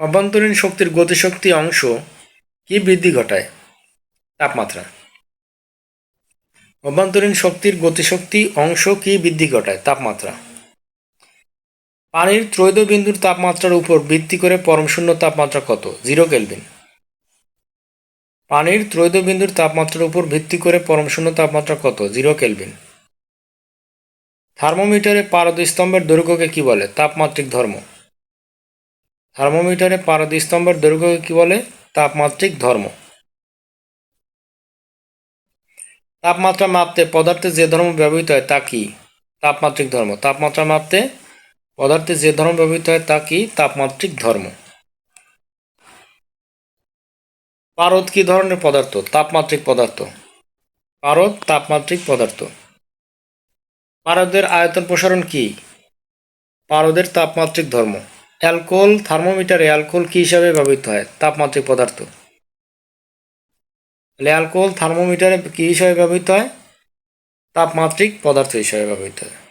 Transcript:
অভ্যন্তরীণ শক্তির গতিশক্তি অংশ কি বৃদ্ধি ঘটায়? তাপমাত্রা। অভ্যন্তরীণ শক্তির গতিশক্তি অংশ কি বৃদ্ধি ঘটায়? তাপমাত্রা। পানির ত্রৈধ বিন্দুর তাপমাত্রার উপর ভিত্তি করে পরমশূন্য তাপমাত্রা কত? Zero kelvin. পানির ত্রৈধ বিন্দুর তাপমাত্রার উপর ভিত্তি করে পরমশূন্য তাপমাত্রা কত? Zero kelvin. থার্মোমিটারে পারদ স্তম্ভের দৈর্ঘ্যকে কি বলে? তাপমাত্রিক ধর্ম। থার্মোমিটারে পারদ স্তম্ভের দৈর্ঘ্যকে কি বলে? তাপমাত্রিক ধর্ম। তাপমাত্রা মাপতে পদার্থে যে ধর্ম ব্যবহৃত হয় তা কি? তাপমাত্রিক ধর্ম। তাপমাত্রা মাপতে পদার্থে যে ধর্ম ব্যবহৃত হয় তা কি? তাপমাত্রিক ধর্ম। পারদ কি ধরনের পদার্থ? তাপমাত্রিক পদার্থ। পারদ তাপমাত্রিক পদার্থ। পারদের আয়তন প্রসারণ কি? পারদের তাপমাত্রিক ধর্ম। অ্যালকোহল থার্মোমিটারে অ্যালকোহল কী হিসাবে ব্যবহৃত হয়? তাপমাত্রিক পদার্থ। তাহলে অ্যালকোহল থার্মোমিটারে কী হিসাবে ব্যবহৃত হয়? তাপমাত্রিক পদার্থ হিসাবে ব্যবহৃত হয়।